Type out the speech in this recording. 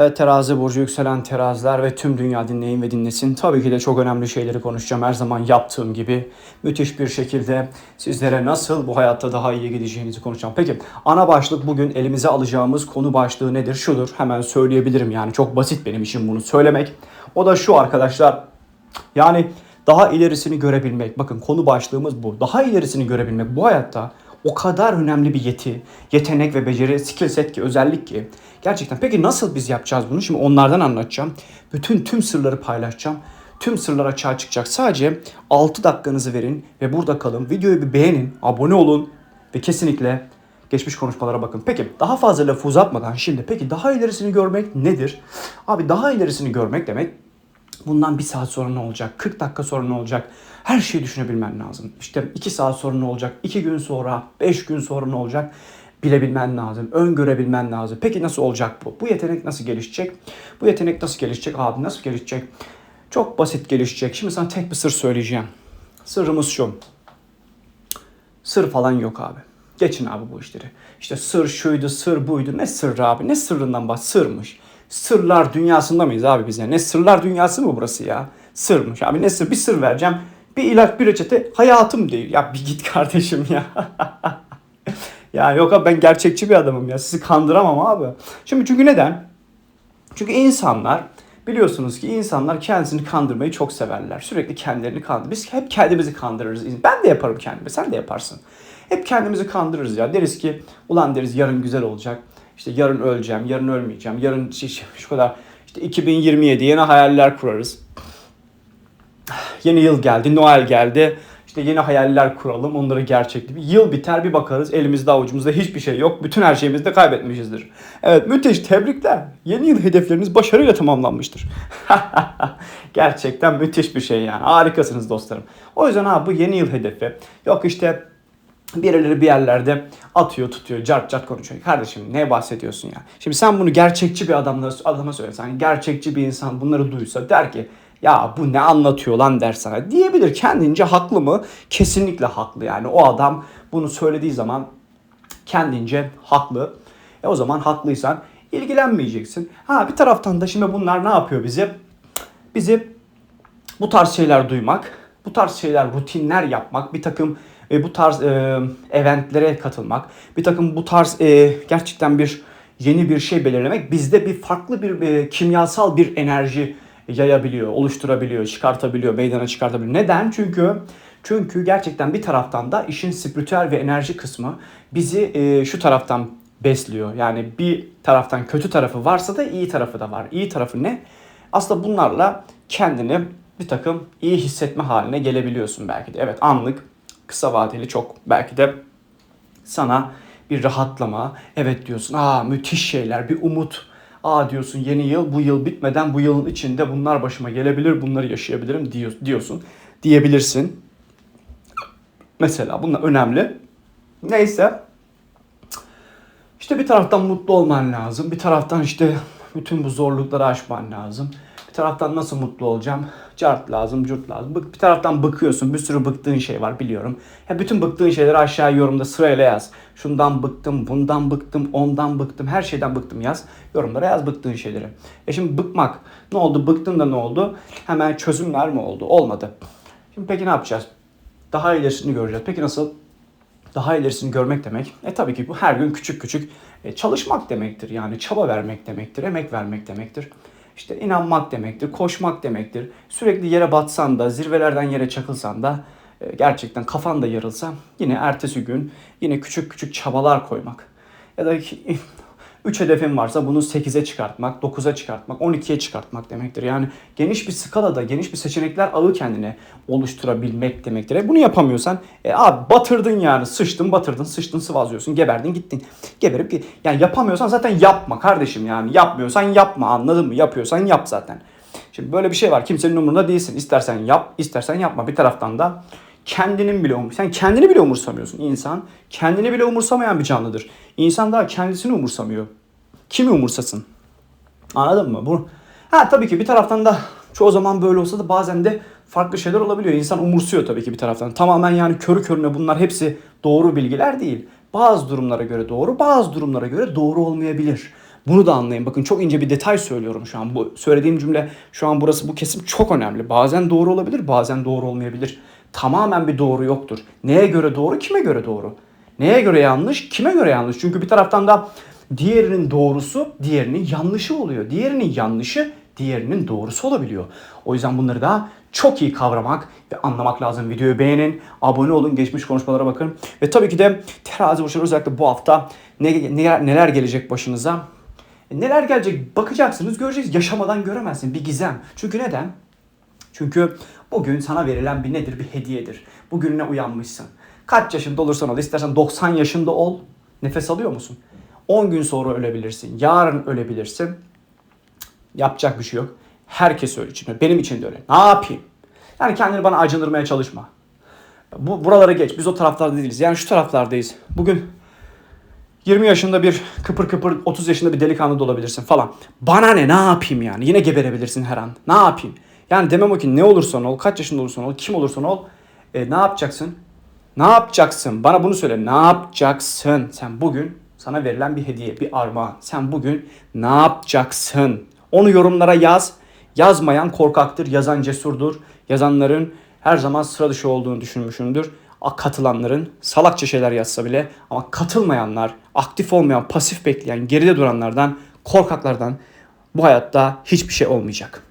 Evet, terazi burcu yükselen teraziler ve tüm dünya dinleyin ve dinlesin. Tabii ki de çok önemli şeyleri konuşacağım. Her zaman yaptığım gibi müthiş bir şekilde sizlere nasıl bu hayatta daha iyi gideceğinizi konuşacağım. Peki ana başlık bugün elimize alacağımız konu başlığı nedir? Şudur hemen söyleyebilirim yani çok basit benim için bunu söylemek. O da şu arkadaşlar yani daha ilerisini görebilmek. Bakın konu başlığımız bu. Daha ilerisini görebilmek bu hayatta o kadar önemli bir yeti, yetenek ve beceri, skill set ki özellik ki. Gerçekten peki nasıl biz yapacağız bunu? Şimdi onlardan anlatacağım. Bütün tüm sırları paylaşacağım. Tüm sırlar açığa çıkacak. Sadece 6 dakikanızı verin ve burada kalın. Videoyu bir beğenin, abone olun ve kesinlikle geçmiş konuşmalara bakın. Peki daha fazla lafı uzatmadan şimdi peki daha ilerisini görmek nedir? Abi daha ilerisini görmek demek Bundan bir saat sonra ne olacak? 40 dakika sonra ne olacak? Her şeyi düşünebilmen lazım. İşte 2 saat sonra ne olacak? 2 gün sonra, 5 gün sonra ne olacak? Bilebilmen lazım. Öngörebilmen lazım. Peki nasıl olacak bu? Bu yetenek nasıl gelişecek? Bu yetenek nasıl gelişecek abi? Nasıl gelişecek? Çok basit gelişecek. Şimdi sana tek bir sır söyleyeceğim. Sırrımız şu. Sır falan yok abi. Geçin abi bu işleri. İşte sır şuydu, sır buydu. Ne sırrı abi? Ne sırrından bahs? Sırmış. Sırlar dünyasında mıyız abi bize? Ne sırlar dünyası mı burası ya? Sırmış abi ne sır? Bir sır vereceğim. Bir ilaç bir reçete hayatım değil. Ya bir git kardeşim ya. ya yok abi ben gerçekçi bir adamım ya. Sizi kandıramam abi. Şimdi çünkü neden? Çünkü insanlar biliyorsunuz ki insanlar kendisini kandırmayı çok severler. Sürekli kendilerini kandır. Biz hep kendimizi kandırırız. Ben de yaparım kendimi. Sen de yaparsın. Hep kendimizi kandırırız ya. Deriz ki ulan deriz yarın güzel olacak. İşte yarın öleceğim, yarın ölmeyeceğim, yarın şu, şu kadar işte 2027 yeni hayaller kurarız. Yeni yıl geldi, Noel geldi. İşte yeni hayaller kuralım, onları gerçekli. Yıl biter bir bakarız elimizde avucumuzda hiçbir şey yok. Bütün her şeyimizi de kaybetmişizdir. Evet müthiş tebrikler. Yeni yıl hedefleriniz başarıyla tamamlanmıştır. Gerçekten müthiş bir şey yani. Harikasınız dostlarım. O yüzden ha bu yeni yıl hedefi. Yok işte Birileri bir yerlerde atıyor tutuyor cart cart konuşuyor. Kardeşim ne bahsediyorsun ya? Şimdi sen bunu gerçekçi bir adamla, adama söylesen gerçekçi bir insan bunları duysa der ki ya bu ne anlatıyor lan der sana. Diyebilir kendince haklı mı? Kesinlikle haklı yani o adam bunu söylediği zaman kendince haklı. E o zaman haklıysan ilgilenmeyeceksin. Ha bir taraftan da şimdi bunlar ne yapıyor bizi? Bizi bu tarz şeyler duymak, bu tarz şeyler rutinler yapmak, bir takım e, bu tarz e, eventlere katılmak, bir takım bu tarz e, gerçekten bir yeni bir şey belirlemek bizde bir farklı bir e, kimyasal bir enerji yayabiliyor, oluşturabiliyor, çıkartabiliyor, meydana çıkartabiliyor. Neden? Çünkü çünkü gerçekten bir taraftan da işin spiritüel ve enerji kısmı bizi e, şu taraftan besliyor. Yani bir taraftan kötü tarafı varsa da iyi tarafı da var. İyi tarafı ne? Aslında bunlarla kendini bir takım iyi hissetme haline gelebiliyorsun belki de. Evet anlık kısa vadeli çok belki de sana bir rahatlama. Evet diyorsun aa müthiş şeyler bir umut. Aa diyorsun yeni yıl bu yıl bitmeden bu yılın içinde bunlar başıma gelebilir bunları yaşayabilirim diyorsun. Diyebilirsin. Mesela bunlar önemli. Neyse. İşte bir taraftan mutlu olman lazım. Bir taraftan işte bütün bu zorlukları aşman lazım. Taraftan nasıl mutlu olacağım? Cart lazım, curt lazım. Bir taraftan bıkıyorsun. Bir sürü bıktığın şey var biliyorum. Ya bütün bıktığın şeyleri aşağı yorumda sırayla yaz. Şundan bıktım, bundan bıktım, ondan bıktım, her şeyden bıktım yaz. Yorumlara yaz bıktığın şeyleri. E şimdi bıkmak ne oldu? Bıktın da ne oldu? Hemen çözümler mi oldu? Olmadı. Şimdi peki ne yapacağız? Daha ilerisini göreceğiz. Peki nasıl? Daha ilerisini görmek demek. E tabii ki bu her gün küçük küçük e, çalışmak demektir. Yani çaba vermek demektir, emek vermek demektir. İşte inanmak demektir, koşmak demektir. Sürekli yere batsan da, zirvelerden yere çakılsan da e, gerçekten kafan da yarılsa yine ertesi gün yine küçük küçük çabalar koymak. Ya da 3 hedefin varsa bunu 8'e çıkartmak, 9'a çıkartmak, 12'ye çıkartmak demektir. Yani geniş bir skalada, geniş bir seçenekler ağı kendine oluşturabilmek demektir. E bunu yapamıyorsan e, abi batırdın yani sıçtın batırdın sıçtın sıvazlıyorsun geberdin gittin. Geberip. Yani yapamıyorsan zaten yapma kardeşim yani yapmıyorsan yapma anladın mı? Yapıyorsan yap zaten. Şimdi böyle bir şey var kimsenin umurunda değilsin. İstersen yap istersen yapma. Bir taraftan da kendinin bile umur. Sen kendini bile umursamıyorsun. İnsan kendini bile umursamayan bir canlıdır. İnsan daha kendisini umursamıyor. Kimi umursasın? Anladın mı? Bu ha tabii ki bir taraftan da çoğu zaman böyle olsa da bazen de farklı şeyler olabiliyor. İnsan umursuyor tabii ki bir taraftan. Tamamen yani körü körüne bunlar hepsi doğru bilgiler değil. Bazı durumlara göre doğru, bazı durumlara göre doğru olmayabilir. Bunu da anlayın. Bakın çok ince bir detay söylüyorum şu an. Bu söylediğim cümle şu an burası bu kesim çok önemli. Bazen doğru olabilir, bazen doğru olmayabilir. Tamamen bir doğru yoktur. Neye göre doğru, kime göre doğru? Neye göre yanlış, kime göre yanlış? Çünkü bir taraftan da diğerinin doğrusu diğerinin yanlışı oluyor. Diğerinin yanlışı diğerinin doğrusu olabiliyor. O yüzden bunları da çok iyi kavramak ve anlamak lazım. Videoyu beğenin, abone olun, geçmiş konuşmalara bakın. Ve tabii ki de terazi burçları özellikle bu hafta ne, neler, neler gelecek başınıza? E, Neler gelecek bakacaksınız, göreceksiniz. Yaşamadan göremezsin. Bir gizem. Çünkü neden? Çünkü bugün sana verilen bir nedir? Bir hediyedir. Bugününe uyanmışsın. Kaç yaşında olursan ol. istersen 90 yaşında ol. Nefes alıyor musun? 10 gün sonra ölebilirsin. Yarın ölebilirsin. Yapacak bir şey yok. Herkes öyle için. Benim için de öyle. Ne yapayım? Yani kendini bana acındırmaya çalışma. Bu buralara geç. Biz o taraflarda değiliz. Yani şu taraflardayız. Bugün 20 yaşında bir kıpır kıpır 30 yaşında bir delikanlı da olabilirsin falan. Bana ne ne yapayım yani? Yine geberebilirsin her an. Ne yapayım? Yani demem o ki ne olursan ol, kaç yaşında olursan ol, kim olursan ol. E, ne yapacaksın? Ne yapacaksın? Bana bunu söyle. Ne yapacaksın? Sen bugün sana verilen bir hediye, bir armağan. Sen bugün ne yapacaksın? Onu yorumlara yaz. Yazmayan korkaktır, yazan cesurdur. Yazanların her zaman sıra dışı olduğunu düşünmüşümdür. Katılanların salakça şeyler yazsa bile ama katılmayanlar, aktif olmayan, pasif bekleyen, geride duranlardan, korkaklardan bu hayatta hiçbir şey olmayacak.